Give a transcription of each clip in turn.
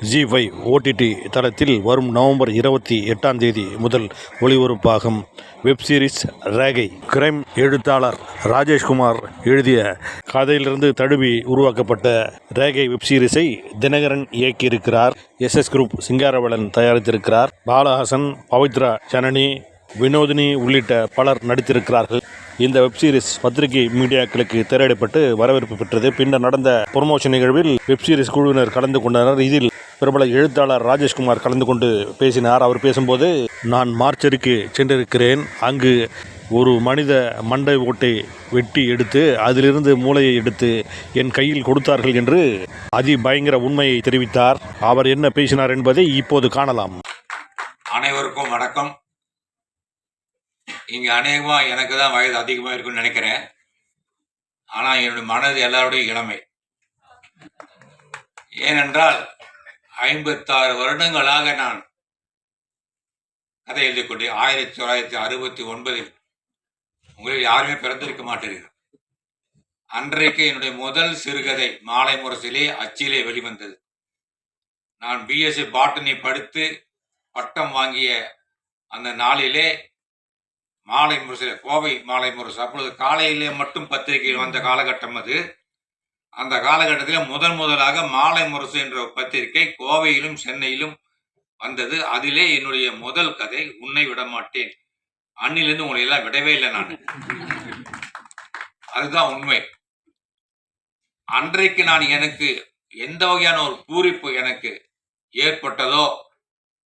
G five OTT தளத்தில் வரும் November இருபத்தி எட்டாம் தேதி முதல் ஒளிபரப்பாகும் வெப்சீரிஸ் ரேகை. கிரைம் எழுத்தாளர் ராஜேஷ்குமார் எழுதிய கதையிலிருந்து தழுவி உருவாக்கப்பட்ட ரேகை வெப்சீரிஸை தினகரன் இயக்கியிருக்கிறார். எஸ் எஸ் குரூப் சிங்காரவளன் தயாரித்திருக்கிறார். பாலஹாசன் பவித்ரா ஜனனி வினோதினி உள்ளிட்ட பலர் நடித்திருக்கிறார்கள். இந்த வெப்சீரிஸ் பத்திரிகை மீடியாக்களுக்கு திரையிடப்பட்டு வரவேற்பு பெற்றது. பின்னர் நடந்த ப்ரொமோஷன் நிகழ்வில் வெப் சீரிஸ் குழுவினர் கலந்து கொண்டனர். இதில் பிரபல எழுத்தாளர் ராஜேஷ்குமார் கலந்து கொண்டு பேசினார். அவர் பேசும்போது நான் மார்ச்சருக்கு சென்றிருக்கிறேன். அங்கு ஒரு மனித மண்டை ஓட்டை வெட்டி எடுத்து அதிலிருந்து மூளையை எடுத்து என் கையில் கொடுத்தார்கள் என்று அதி பயங்கர உண்மையை தெரிவித்தார். அவர் என்ன பேசினார் என்பதை இப்போது காணலாம். அனைவருக்கும் வணக்கம். இங்கே அநேகமாக எனக்கு தான் வயது அதிகமாக இருக்கும்னு நினைக்கிறேன். ஆனால் என்னுடைய மனது எல்லாருடைய இளமை. ஏனென்றால் ஐம்பத்தாறு வருடங்களாக நான் கதை எழுதிக்கொண்டேன் ஆயிரத்தி தொள்ளாயிரத்தி அறுபத்தி ஒன்பதில் உங்களில் யாருமே பிறந்திருக்க மாட்டீர்கள். அன்றைக்கு என்னுடைய முதல் சிறுகதை மாலை முரசிலே அச்சிலே வெளிவந்தது. நான் பிஎஸ்சி பாட்டனி படித்து பட்டம் வாங்கிய அந்த நாளிலே மாலை முரசு கோவை மாலை முரசு அப்பொழுது காலையிலே மட்டும் பத்திரிகையில் வந்த காலகட்டம் அது. அந்த காலகட்டத்தில் முதன் முதலாக மாலை முரசு என்ற பத்திரிகை கோவையிலும் சென்னையிலும் வந்தது. அதிலே என்னுடைய முதல் கதை உன்னை விடமாட்டேன் அண்ணிலிருந்து அன்னிலிருந்து உங்களை எல்லாம் விடவே இல்லை நான். அதுதான் உண்மை. அன்றைக்கு நான் எனக்கு எந்த வகையான ஒரு பூரிப்பு எனக்கு ஏற்பட்டதோ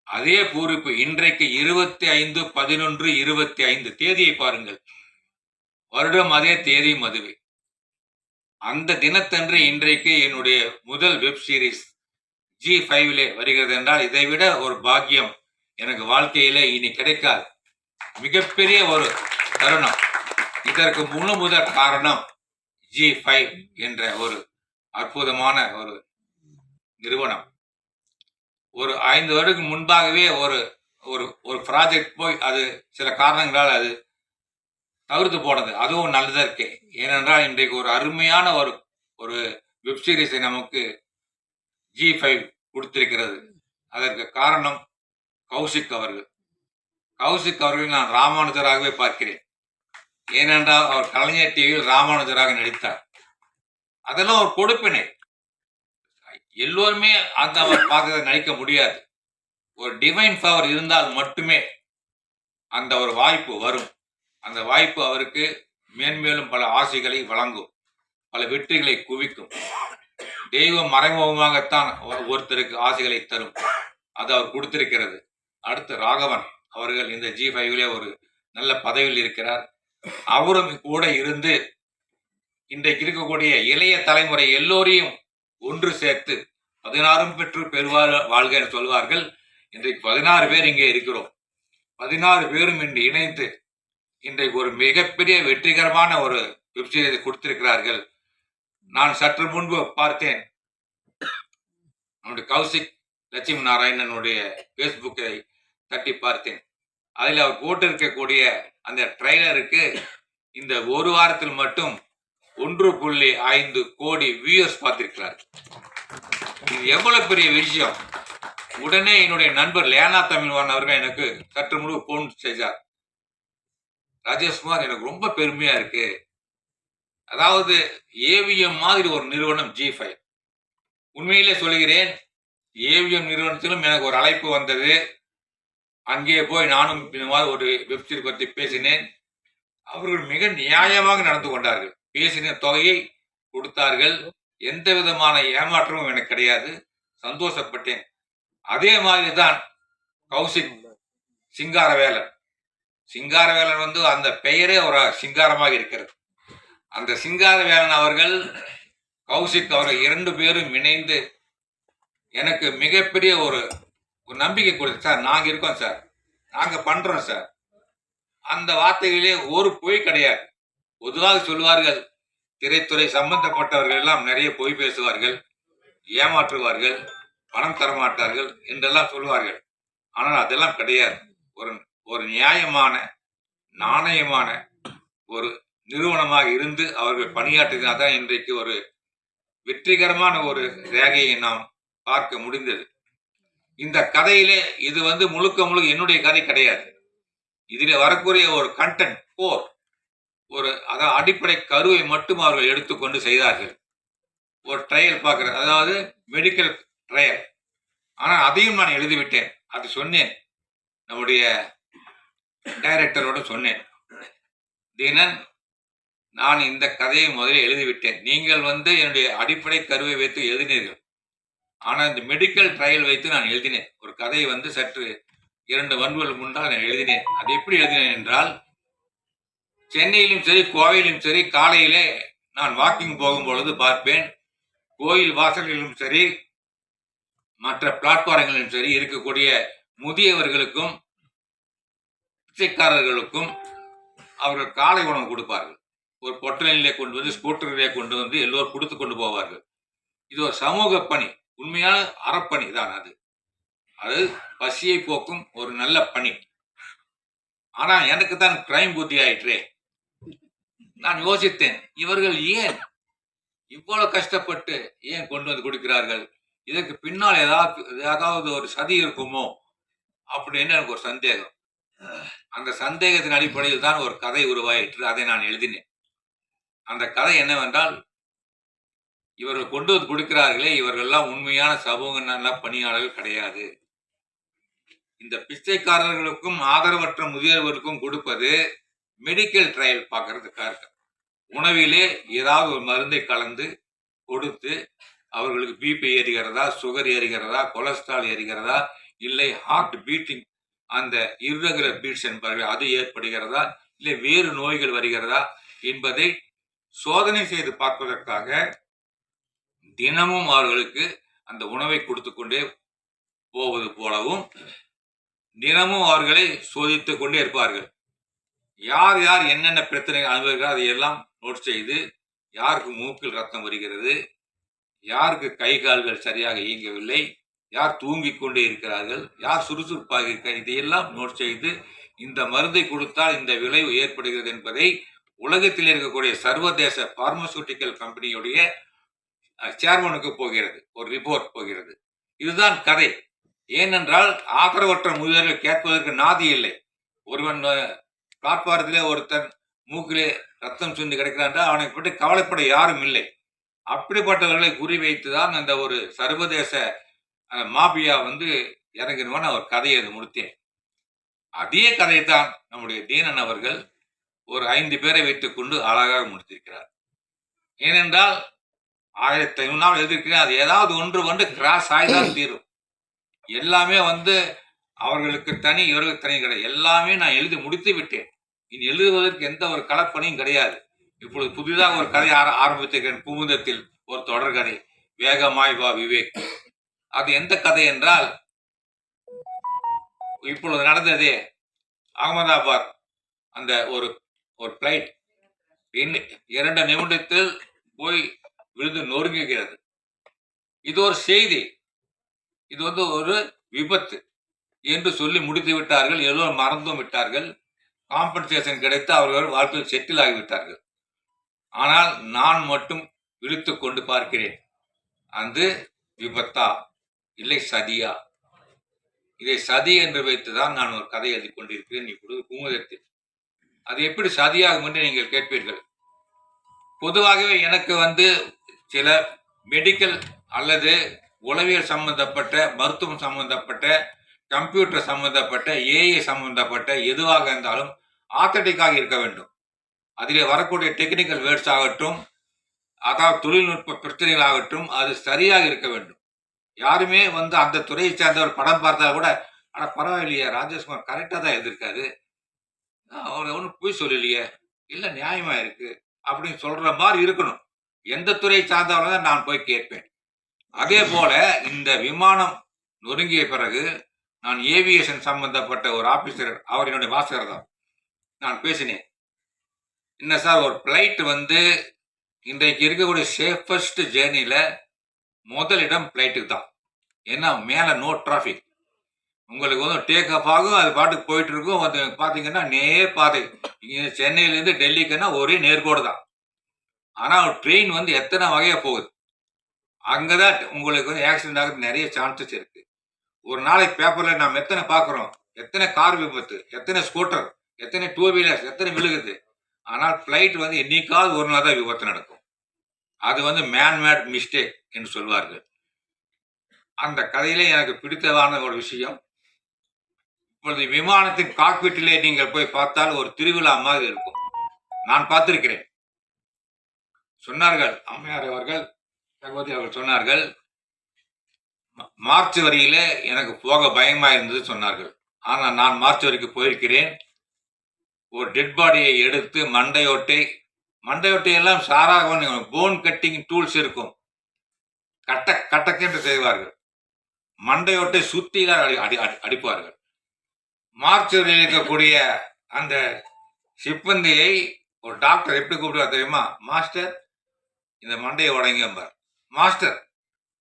அதே பூரிப்பு இன்றைக்கு இருபத்தி ஐந்து பதினொன்று இருபத்தி ஐந்து தேதியை பாருங்கள். வருடம் அதே தேதியும் அதுவே அந்த தினத்தன்று இன்றைக்கு என்னுடைய முதல் வெப் சீரிஸ் ஜி ஃபைவ்லே வருகிறது என்றால் இதை விட ஒரு பாக்கியம் எனக்கு வாழ்க்கையிலே இனி கிடைக்காது. மிகப்பெரிய ஒரு தருணம். இதற்கு முழு முதற் காரணம் ஜி ஃபைவ் என்ற ஒரு அற்புதமான ஒரு நிறுவனம். ஒரு ஐந்து வருடத்துக்கு முன்பாகவே ஒரு ஒரு ஒரு ப்ராஜெக்ட் போய் அது சில காரணங்களால் அது தவிர்த்து போனது. அதுவும் நல்லதாக இருக்கு. ஏனென்றால் இன்றைக்கு ஒரு அருமையான ஒரு ஒரு வெப் சீரிஸை நமக்கு ஜி ஃபைவ் கொடுத்திருக்கிறது. அதற்கு காரணம் கௌசிக் அவர்கள். கௌசிக் அவர்கள் நான் ராமானுஜராகவே பார்க்கிறேன். ஏனென்றால் அவர் கலைஞர் டிவியில் ராமானுஜராக நடித்தார். அதெல்லாம் ஒரு கொடுப்பினை. எல்லோருமே அந்த அவர் பார்க்கறத நடிக்க முடியாது. ஒரு டிவைன் பவர் இருந்தால் மட்டுமே அந்த ஒரு வாய்ப்பு வரும். அந்த வாய்ப்பு அவருக்கு மேன்மேலும் பல ஆசைகளை வழங்கும். பல வெற்றிகளை குவிக்கும். தெய்வம் மறைமுகமாகத்தான் ஒரு- ஒருத்தருக்கு ஆசைகளை தரும். அது அவர் கொடுத்திருக்கிறது. அடுத்து ராகவன் அவர்கள் இந்த ஜி ஃபைவ்லே ஒரு நல்ல பதவியில் இருக்கிறார். அவரும் கூட இருந்து இன்றைக்கு இருக்கக்கூடிய இளைய தலைமுறை எல்லோரையும் ஒன்று சேர்த்து பதினாறும் பெற்று பெறுவார் வாழ்க என்று சொல்வார்கள். இன்றைக்கு பதினாறு பேர் இங்கே இருக்கிறோம். பதினாறு பேரும் இன்று இணைந்து இன்றைக்கு ஒரு மிகப்பெரிய வெற்றிகரமான ஒரு வெப்சீரிஸ் கொடுத்திருக்கிறார்கள். நான் சற்று முன்பு பார்த்தேன். நம்முடைய கௌசிக் லட்சுமி நாராயணனுடைய ஃபேஸ்புக்கை தட்டி பார்த்தேன். அதில் அவர் போட்டிருக்கக்கூடிய அந்த ட்ரெய்லருக்கு இந்த ஒரு வாரத்தில் மட்டும் ஒன்று புள்ளி ஐந்து கோடி வியூவர்ஸ் பார்த்திருக்கிறார். இது எவ்வளவு பெரிய விஷயம்? உடனே என்னுடைய நண்பர் லேனா தமிழ்வான் அவர்கள் எனக்கு சற்று முழு போன் செய்தார். ராஜேஷ்குமார் எனக்கு ரொம்ப பெருமையா இருக்கு. அதாவது ஏவிஎம் மாதிரி ஒரு நிறுவனம் ஜி ஃபைவ் உண்மையிலே சொல்கிறேன் ஏவிஎம் நிறுவனத்திலும் எனக்கு ஒரு அழைப்பு வந்தது. அங்கே போய் நானும் இந்த மாதிரி ஒரு வெப்சைட் பற்றி பேசினேன். அவர்கள் மிக நியாயமாக நடந்து கொண்டார்கள். பேசின தொகையை கொடுத்தார்கள். எந்த விதமான ஏமாற்றமும் எனக்கு கிடையாது. சந்தோஷப்பட்டேன். அதே மாதிரி தான் கௌசிக் சிங்காரவேலன். சிங்காரவேலன் வந்து அந்த பெயரே ஒரு சிங்காரமாக இருக்கிறது. அந்த சிங்காரவேலன் அவர்கள் கௌசிக் அவர்கள் இரண்டு பேரும் இணைந்து எனக்கு மிகப்பெரிய ஒரு ஒரு நம்பிக்கை கொடுத்து சார் நாங்க இருக்கோம் சார். நாங்க பண்றோம் சார். அந்த வார்த்தைகளிலே ஒரு பொய் கிடையாது. பொதுவாக சொல்வார்கள் திரைத்துறை சம்பந்தப்பட்டவர்கள் எல்லாம் நிறைய பொய் பேசுவார்கள் ஏமாற்றுவார்கள் பணம் தரமாட்டார்கள் என்றெல்லாம் சொல்வார்கள் ஆனால் அதெல்லாம் கிடையாது. ஒரு ஒரு நியாயமான நாணயமான ஒரு நிறுவனமாக இருந்து அவர்கள் பணியாற்றினால்தான் இன்றைக்கு ஒரு வெற்றிகரமான ஒரு ரேகையை நாம் பார்க்க முடிந்தது. இந்த கதையிலே இது வந்து முழுக்க முழுக்க என்னுடைய கதை கிடையாது. இதில் வரக்கூடிய ஒரு கண்டென்ட் போர் ஒரு அதாவது அடிப்படை கருவை மட்டும் அவர்கள் எடுத்துக்கொண்டு செய்தார்கள். ஒரு ட்ரையல் பார்க்குறது அதாவது மெடிக்கல் ட்ரையல் ஆனால் அதையும் நான் எழுதிவிட்டேன். அது சொன்னேன். நம்முடைய டைரக்டரோட சொன்னேன். தினன் நான் இந்த கதையை முதலில் எழுதிவிட்டேன். நீங்கள் வந்து என்னுடைய அடிப்படை கருவை வைத்து எழுதினீர்கள். ஆனால் இந்த மெடிக்கல் ட்ரையல் வைத்து நான் எழுதினேன். ஒரு கதையை வந்து சற்று இரண்டு வன்புகள் முன்னால் நான் எழுதினேன். அது எப்படி எழுதினேன் என்றால் சென்னையிலும் சரி கோவையிலும் சரி காலையிலே நான் வாக்கிங் போகும் பொழுது பார்ப்பேன். கோயில் வாசல்களிலும் சரி மற்ற பிளாட்ஃபாரங்களிலும் சரி இருக்கக்கூடிய முதியவர்களுக்கும் பிச்சைக்காரர்களுக்கும் அவர்கள் காலை உணவு கொடுப்பார்கள். ஒரு பொட்டலிலே கொண்டு வந்து ஸ்கூட்டரிலே கொண்டு வந்து எல்லோரும் கொடுத்து கொண்டு போவார்கள். இது ஒரு சமூக பணி. உண்மையான அறப்பணி தான் அது. அது பசியை போக்கும் ஒரு நல்ல பணி. ஆனா எனக்கு தான் கிரைம் புத்தி ஆயிற்றே. நான் யோசித்தேன் இவர்கள் ஏன் இவ்வளவு கஷ்டப்பட்டு ஏன் கொண்டு வந்து கொடுக்கிறார்கள்? இதற்கு பின்னால் ஏதாவது ஏதாவது ஒரு சதி இருக்குமோ? அப்படின்னு எனக்கு ஒரு சந்தேகம். அந்த சந்தேகத்தின் அடிப்படையில் தான் ஒரு கதை உருவாயிற்று. அதை நான் எழுதினேன். அந்த கதை என்னவென்றால் இவர்கள் கொண்டு வந்து கொடுக்கிறார்களே இவர்கள்லாம் உண்மையான சமூக நல்ல பணியாளர்கள் கிடையாது. இந்த பிச்சைக்காரர்களுக்கும் ஆதரவற்ற முதியவர்களுக்கும் கொடுப்பது மெடிக்கல் ட்ரையல் பார்க்கறதுக்காக உணவிலே ஏதாவது ஒரு மருந்தை கலந்து கொடுத்து அவர்களுக்கு பிபி ஏறுகிறதா சுகர் ஏறுகிறதா கொலஸ்ட்ரால் ஏறுகிறதா இல்லை ஹார்ட் பீட்டிங் அந்த இர்ரெகுலர் பீட்ஸ் என்பார்கள் அது ஏற்படுகிறதா? இல்லை வேறு நோய்கள் வருகிறதா? என்பதை சோதனை செய்து பார்ப்பதற்காக தினமும் அவர்களுக்கு அந்த உணவை கொடுத்து கொண்டே போவது போலவும் தினமும் அவர்களை சோதித்துக் கொண்டே இருப்பார்கள். யார் யார் என்னென்ன பிரச்சனை அனுபவிக்கிறார் அதையெல்லாம் நோட் செய்து யாருக்கு மூக்கில் ரத்தம் வருகிறது யாருக்கு கை கால்கள் சரியாக இயங்கவில்லை யார் தூங்கிக் கொண்டே இருக்கிறார்கள் யார் சுறுசுறுப்பாக இருக்கிறார் இதையெல்லாம் நோட் செய்து இந்த மருந்தை கொடுத்தால் இந்த விளைவு ஏற்படுகிறது என்பதை உலகத்தில் இருக்கக்கூடிய சர்வதேச பார்மசூட்டிக்கல் கம்பெனியுடைய சேர்மனுக்கு போகிறது ஒரு ரிப்போர்ட் போகிறது. இதுதான் கதை. ஏனென்றால் ஆதரவற்ற முதியவர்கள் கேட்பதற்கு நாதி இல்லை. ஒருவன் பிளாட்பாரத்திலே ஒருத்தன் மூக்கிலே ரத்தம் சுண்டு கிடைக்கிறான் அவனை பற்றி கவலைப்பட யாரும் இல்லை. அப்படிப்பட்டவர்களை குறிவைத்து தான் அந்த ஒரு சர்வதேச அந்த மாபியா வந்து இறங்கிடுவான் அவர் கதையை அது முடித்தேன். அதே கதையை தான் நம்முடைய தீனன் அவர்கள் ஒரு ஐந்து பேரை வைத்துக் கொண்டு அழகாக முடித்திருக்கிறார். ஏனென்றால் ஆயிரத்தி ஐநூறு நாள் எழுதியிருக்கிறேன் அது ஏதாவது ஒன்று வந்து கிராஸ் ஆகிதான் தீரும். எல்லாமே வந்து அவர்களுக்கு தனி இவர்களுக்கு தனி கிடையாது எல்லாமே நான் எழுதி முடித்து விட்டேன். இனி எழுதுவதற்கு எந்த ஒரு கலப்பணியும் கிடையாது. இப்பொழுது புதிதாக ஒரு கதை ஆர ஆரம்பித்திருக்கிறேன். பூமுதத்தில் ஒரு தொடர் கதை வேகமாய் வா விவேக். அது எந்த கதை என்றால் இப்பொழுது நடந்ததே அகமதாபாத். அந்த ஒரு ஒரு பிளைட் இரண்டு நிமிடத்தில் போய் விழுந்து நொறுங்குகிறது. இது ஒரு செய்தி. இது வந்து ஒரு விபத்து என்று சொல்லி முடித்து விட்டார்கள் எல்லோரும் மறந்தும் விட்டார்கள். காம்பன்சேஷன் கிடைத்து அவர்கள் வாழ்க்கையில் செட்டில் ஆகிவிட்டார்கள் ஆனால் நான் மட்டும் விழித்து கொண்டு பார்க்கிறேன். அந்த விபத்தா? இல்லை சதியா? இதை சதி என்று வைத்துதான் நான் ஒரு கதை எழுதி கொண்டிருக்கிறேன் இப்பொழுது குமுதத்தில் அது எப்படி சதியாகும் என்று நீங்கள் கேட்பீர்கள். பொதுவாகவே எனக்கு வந்து சில மெடிக்கல் அல்லது உளவியல் சம்பந்தப்பட்ட மருத்துவம் சம்பந்தப்பட்ட கம்ப்யூட்டர் சம்பந்தப்பட்ட ஏஐ சம்பந்தப்பட்ட எதுவாக இருந்தாலும் ஆத்தட்டிக்காக இருக்க வேண்டும். அதிலே வரக்கூடிய டெக்னிக்கல் வேர்ட்ஸ் ஆகட்டும் அதாவது தொழில்நுட்ப பிரச்சனைகள் ஆகட்டும் அது சரியாக இருக்க வேண்டும். யாருமே வந்து அந்த துறையை சேர்ந்த ஒரு படம் பார்த்தா கூட ஆனால் பரவாயில்லையே ராஜேஷ்குமார் கரெக்டாக தான் எழுதியிருக்காரு. அவர் ஒன்றும் போய் சொல்லலையே. இல்லை நியாயமாக இருக்குது அப்படின்னு சொல்கிற மாதிரி இருக்கணும். எந்த துறையை சார்ந்தவங்க தான் நான் போய் கேட்பேன். அதே போல் இந்த விமானம் நொறுங்கிய பிறகு நான் ஏவியேஷன் சம்பந்தப்பட்ட ஒரு ஆஃபீஸர் அவர் என்னுடைய வாசகர் தான். நான் பேசினேன். என்ன சார் ஒரு ஃப்ளைட் வந்து இன்றைக்கு இருக்கக்கூடிய சேஃபஸ்ட் ஜேர்னியில் முதலிடம் ஃப்ளைட்டுக்கு தான். ஏன்னா மேலே நோ டிராஃபிக் உங்களுக்கு வந்து டேக் ஆஃப் ஆகும் அது பாட்டுக்கு போயிட்டு இருக்கும். அது பார்த்தீங்கன்னா நேர் பாதை. இங்கே சென்னையிலேருந்து டெல்லிக்குன்னா ஒரே நேர்கோடு தான். ஆனால் ட்ரெயின் வந்து எத்தனை வகையாக போகுது? அங்கே தான் உங்களுக்கு வந்து ஆக்சிடென்ட் ஆகிறது நிறைய சான்சஸ் இருக்குது ஒரு நாளைக்கு பேப்பரில் நாம் எத்தனை பார்க்குறோம் எத்தனை கார் விபத்து? எத்தனை ஸ்கூட்டர் எத்தனை டூ வீலர்ஸ் எத்தனை விழுகுது? ஆனால் ஃப்ளைட் வந்து என்னைக்காவது ஒரு நாள் தான் விபத்து நடக்கும். அது வந்து மேன்மேட் மிஸ்டேக் என்று சொல்வார்கள். அந்த கதையிலே எனக்கு பிடித்ததான ஒரு விஷயம் இப்பொழுது விமானத்தின் காக்பீட்டிலே நீங்கள் போய் பார்த்தால் ஒரு திருவிழா மாதிரி இருக்கும். நான் பார்த்திருக்கிறேன். சொன்னார்கள் அம்மையார் அவர்கள் சகோதரி அவர்கள் சொன்னார்கள் மார்ச் வரியில எனக்கு போக பயமா இருந்தது சொன்னார்கள். ஆனால் நான் மார்ச் வரைக்கும் போயிருக்கிறேன். ஒரு டெட் பாடியை எடுத்து மண்டையோட்டை மண்டையோட்டை எல்லாம் சாராக போன் கட்டிங் டூல்ஸ் இருக்கும். கட்டக் கட்டக்கென்று செய்வார்கள். மண்டையொட்டை சுத்தில அடி அடி அடி- அடிப்பார்கள். மார்ச் இருக்கக்கூடிய அந்த சிப்பந்தியை ஒரு டாக்டர் எப்படி கூப்பிடுவார் தெரியுமா? மாஸ்டர் இந்த மண்டையை உடங்கியம்பார் மாஸ்டர்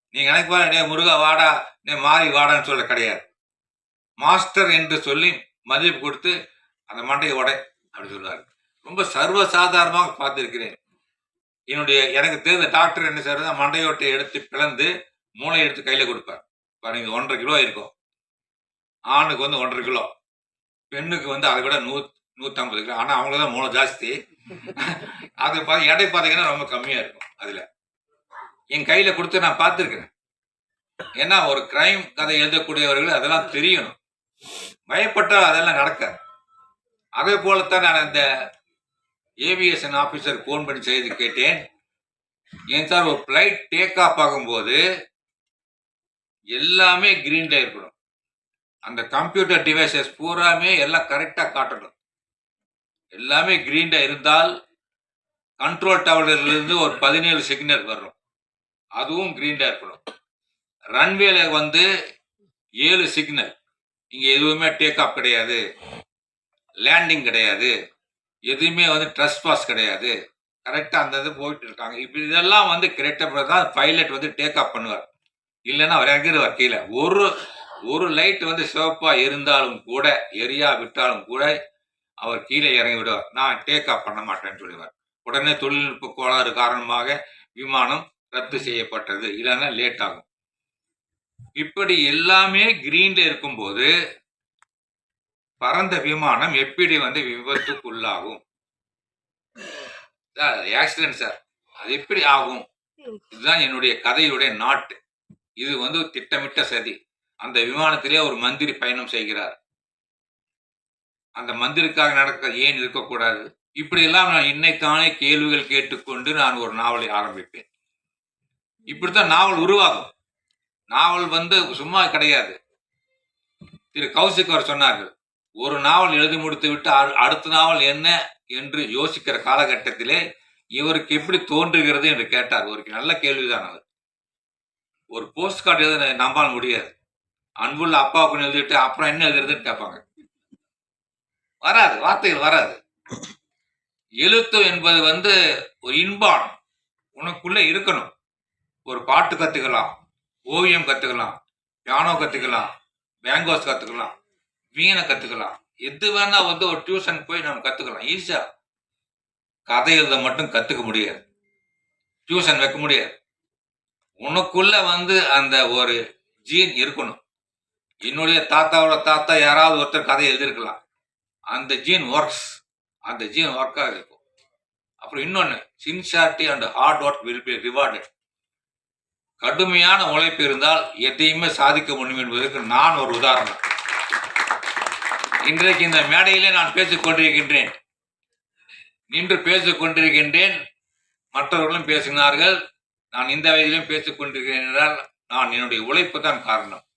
நீங்கள் எனக்கு பாரு, டேய் முருகா வாடா நீ மாறி வாடான்னு சொல்ல கிடையாது. மாஸ்டர் என்று சொல்லி மதிப்பு கொடுத்து அந்த மண்டையை உடை அப்படி சொல்லுவார் ரொம்ப சர்வசாதாரணமாக பார்த்திருக்கிறேன். என்னுடைய எனக்கு தெரிந்த டாக்டர் என்ன செய்யறது மண்டையோட்டை எடுத்து பிளந்து மூளை எடுத்து கையில கொடுப்பார். பாருங்க ஒன்றரை கிலோ இருக்கும் ஆணுக்கு வந்து ஒன்றரை கிலோ. பெண்ணுக்கு வந்து அதை விட நூ நூற்றம்பது கிலோ. ஆனால் அவங்களுக்கு தான் மூளை ஜாஸ்தி. அது பார்த்து எடை பார்த்தீங்கன்னா ரொம்ப கம்மியாக இருக்கும் அதில். என் கையில் கொடுத்து நான் பார்த்துருக்கிறேன். ஏன்னா ஒரு கிரைம் கதை எழுதக்கூடியவர்கள் அதெல்லாம் தெரியணும். பயப்பட்டால் அதெல்லாம் நடக்காது. அதே போலத்தான் நான் இந்த ஏவிஎஸ்என் ஆஃபீஸர் ஃபோன் பண்ணி செய்து கேட்டேன். ஏன் சார் ஒரு ஃப்ளைட் டேக் ஆஃப் ஆகும்போது எல்லாமே க்ரீனில் இருக்கணும் அந்த கம்ப்யூட்டர் டிவைசஸ் பூராமே எல்லாம் கரெக்டாக காட்டணும். எல்லாமே க்ரீனில் இருந்தால் கண்ட்ரோல் டவர்லேருந்து ஒரு பதினேழு சிக்னல் வரும். அதுவும் க்ரீனில் இருக்கணும் ரன்வேல வந்து ஏழு சிக்னல் இங்கே எதுவுமே டேக் ஆஃப் கிடையாது. லேண்டிங் கிடையாது. எதுவுமே வந்து ட்ரஸ்ட் பாஸ் கிடையாது. கரெக்டாக அந்த இது போயிட்டு இருக்காங்க. இப்போ இதெல்லாம் வந்து கரெக்டாக தான். பைலட் வந்து டேக் ஆஃப் பண்ணுவார். இல்லைன்னா அவர் இறங்கிடுவார் கீழே. ஒரு ஒரு லைட் வந்து சிவப்பாக இருந்தாலும் கூட எரியா விட்டாலும் கூட அவர் கீழே இறங்கி விடுவார். நான் டேக் ஆஃப் பண்ண மாட்டேன்னு சொல்லுவார். உடனே தொழில்நுட்ப கோளாறு காரணமாக விமானம் ரத்து செய்யப்பட்டது. இல்லைன்னா லேட் ஆகும். இப்படி எல்லாமே கிரீன்ல இருக்கும்போது பறந்த விமானம் எப்படி வந்து விபத்துக்குள்ளாகும்? ஆக்சிடென்ட் சார் அது எப்படி ஆகும்? இதுதான் என்னுடைய கதையுடைய நாட்டு. இது வந்து திட்டமிட்ட சதி. அந்த விமானத்திலே ஒரு மந்திரி பயணம் செய்கிறார். அந்த மந்திரிக்காக நடக்க ஏன் இருக்கக்கூடாது? இப்படியெல்லாம் நான் இன்னைத்தானே கேள்விகள் கேட்டுக்கொண்டு நான் ஒரு நாவலை ஆரம்பிப்பேன். இப்படித்தான் நாவல் உருவாகும். நாவல் வந்து சும்மா கிடையாது. திரு கௌசிக் அவர் சொன்னார்கள் ஒரு நாவல் எழுதி முடித்து விட்டு அடுத்த நாவல் என்ன என்று யோசிக்கிற காலகட்டத்திலே இவருக்கு எப்படி தோன்றுகிறது என்று கேட்டார். ஒரு நல்ல கேள்விதான் அவர் ஒரு போஸ்ட் கார்டு எழுத நம்பால் முடியாது. அன்புள்ள அப்பாவுக்கு எழுதிட்டு அப்புறம் என்ன எழுதுறதுன்னு கேட்பாங்க. வராது வார்த்தைகள் வராது. எழுத்து என்பது வந்து ஒரு இன்பான். உனக்குள்ள இருக்கணும். ஒரு பாட்டு கத்துக்கலாம் ஓவியம் கத்துக்கலாம் பியானோ கத்துக்கலாம் பேங்கோஸ் கத்துக்கலாம். வீணை கத்துக்கலாம். எது வேணா வந்து ஒரு டியூஷன் போய் நம்ம கத்துக்கலாம். ஈஸியா கதை எழுத மட்டும் கத்துக்க முடியாது. டியூஷன் வைக்க முடியாது. உனக்குள்ள வந்து அந்த ஒரு ஜீன் இருக்கணும். என்னுடைய தாத்தாவோட தாத்தா யாராவது ஒருத்தர் கதை எழுதியிருக்கலாம். அந்த ஜீன் ஒர்க்ஸ் அந்த ஜீன் ஒர்க்காக இருக்கும். அப்புறம் இன்னொன்று sincerity and hard work will be rewarded கடுமையான உழைப்பு இருந்தால் எதையுமே சாதிக்க முடியும் என்பதற்கு நான் ஒரு உதாரணம். இன்றைக்கு இந்த மேடையிலே நான் பேசிக் கொண்டிருக்கின்றேன். நின்று பேசிக் கொண்டிருக்கின்றேன். மற்றவர்களும் பேசினார்கள். நான் இந்த வயதிலும் பேசிக் கொண்டிருக்கிறேன் என்றால் நான் என்னுடைய உழைப்பு தான் காரணம்.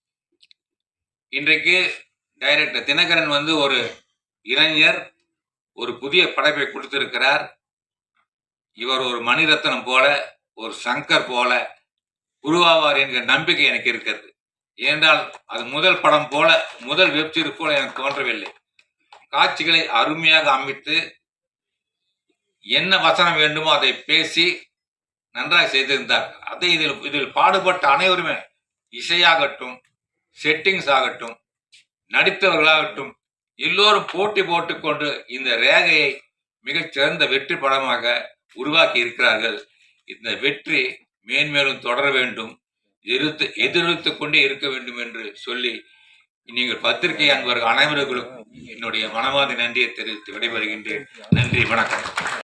இன்றைக்கு டைரக்டர் தினகரன் வந்து ஒரு இளைஞர் ஒரு புதிய படைப்பை கொடுத்திருக்கிறார். இவர் ஒரு மணிரத்னம் போல ஒரு சங்கர் போல உருவாவார் என்கிற நம்பிக்கை எனக்கு இருக்கிறது. ஏனென்றால் அது முதல் படம் போல முதல் வெப்சீரிஸ் போல எனக்கு தோன்றவில்லை. காட்சிகளை அருமையாக அமைத்து என்ன வசனம் வேண்டுமோ அதை பேசி நன்றாக செய்திருந்தார். அதை இதில் இதில் பாடுபட்ட அனைவருமே இசையாகட்டும் செட்டிங்ஸ் ஆகட்டும் நடித்தவர்களாகட்டும் எல்லோரும் போட்டி போட்டுக்கொண்டு இந்த ரேகையை மிகச்சிறந்த வெற்றி படமாக உருவாக்கி இருக்கிறார்கள். இந்த வெற்றி மேன்மேலும் தொடர வேண்டும். எதிர்த்து எதிர்த்து கொண்டே இருக்க வேண்டும் என்று சொல்லி நீங்கள் பத்திரிகை அன்பர்கள் அனைவர்களுக்கும் என்னுடைய மனமார்ந்த நன்றியை தெரிவித்து விடைபெறுகின்றேன். நன்றி வணக்கம்.